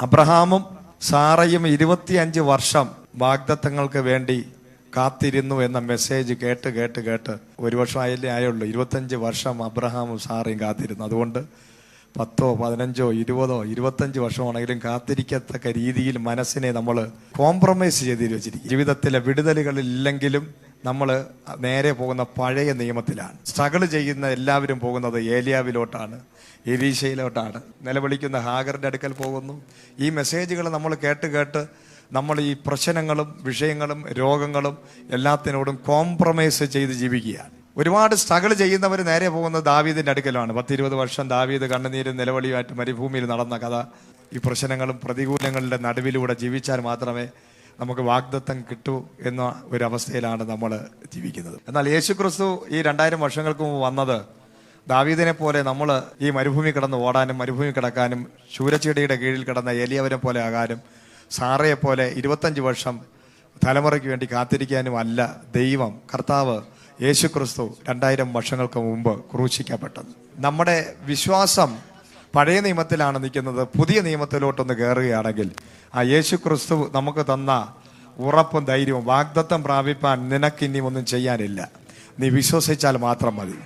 അബ്രഹാമും സാറയും ഇരുപത്തിയഞ്ച് വർഷം വാഗ്ദത്തങ്ങൾക്ക് വേണ്ടി കാത്തിരുന്നു എന്ന മെസ്സേജ് കേട്ട് കേട്ട് കേട്ട് ഒരു വർഷം ആയില്ലേ ആയുള്ളൂ. ഇരുപത്തഞ്ച് വർഷം അബ്രഹാമും സാറയും കാത്തിരുന്നു. അതുകൊണ്ട് പത്തോ പതിനഞ്ചോ ഇരുപതോ ഇരുപത്തഞ്ച് വർഷമാണെങ്കിലും കാത്തിരിക്കത്തക്ക രീതിയിൽ മനസ്സിനെ നമ്മൾ കോംപ്രമൈസ് ചെയ്ത് വെച്ചിരിക്കും ജീവിതത്തിലെ വിടുതലുകളില്ലെങ്കിലും നമ്മൾ നേരെ പോകുന്ന പഴയ നിയമത്തിലാണ്. സ്ട്രഗിൾ ചെയ്യുന്ന എല്ലാവരും പോകുന്നത് ഏലിയാവിലോട്ടാണ് എലീശയിലോട്ടാണ്. നിലവിളിക്കുന്ന ഹാഗറിന്റെ അടുക്കൽ പോകുന്നു. ഈ മെസ്സേജുകൾ നമ്മൾ കേട്ട് കേട്ട് നമ്മൾ ഈ പ്രശ്നങ്ങളും വിഷയങ്ങളും രോഗങ്ങളും എല്ലാത്തിനോടും കോംപ്രമൈസ് ചെയ്ത് ജീവിക്കുകയാണ്. ഒരുപാട് സ്ട്രഗിൾ ചെയ്യുന്നവർ നേരെ പോകുന്നത് ദാവീദിന്റെ അടുക്കലാണ്. പത്തിരുപത് വർഷം ദാവീദ് കണ്ണുനീരും നിലവിളിയുമായിട്ട് മരുഭൂമിയിൽ നടന്ന കഥ ഈ പ്രശ്നങ്ങളും പ്രതികൂലങ്ങളുടെ നടുവിലൂടെ ജീവിച്ചാൽ മാത്രമേ നമുക്ക് വാഗ്ദത്തം കിട്ടൂ എന്ന ഒരവസ്ഥയിലാണ് നമ്മൾ ജീവിക്കുന്നത്. എന്നാൽ യേശു ക്രിസ്തു ഈ രണ്ടായിരം വർഷങ്ങൾക്ക് മുമ്പ് വന്നത് ദാവീദിനെ പോലെ നമ്മൾ ഈ മരുഭൂമി കിടന്ന് ഓടാനും മരുഭൂമി കിടക്കാനും ശൂരച്ചെടിയുടെ കീഴിൽ കിടന്ന ഏലിയവരെ പോലെ ആകാനും സാറയെ പോലെ ഇരുപത്തഞ്ച് വർഷം തലമുറയ്ക്ക് വേണ്ടി കാത്തിരിക്കാനും അല്ല ദൈവം കർത്താവ് യേശു ക്രിസ്തു രണ്ടായിരം വർഷങ്ങൾക്ക് മുമ്പ് ക്രൂശിക്കപ്പെട്ടത്. നമ്മുടെ വിശ്വാസം പഴയ നിയമത്തിലാണ് നിൽക്കുന്നത്. പുതിയ നിയമത്തിലോട്ടൊന്ന് കയറുകയാണെങ്കിൽ ആ യേശു ക്രിസ്തു നമുക്ക് തന്ന ഉറപ്പും ധൈര്യവും വാഗ്ദത്തം പ്രാപിപ്പാൻ നിനക്കിനി ഒന്നും ചെയ്യാനില്ല. നീ വിശ്വസിച്ചാൽ മാത്രം മതി.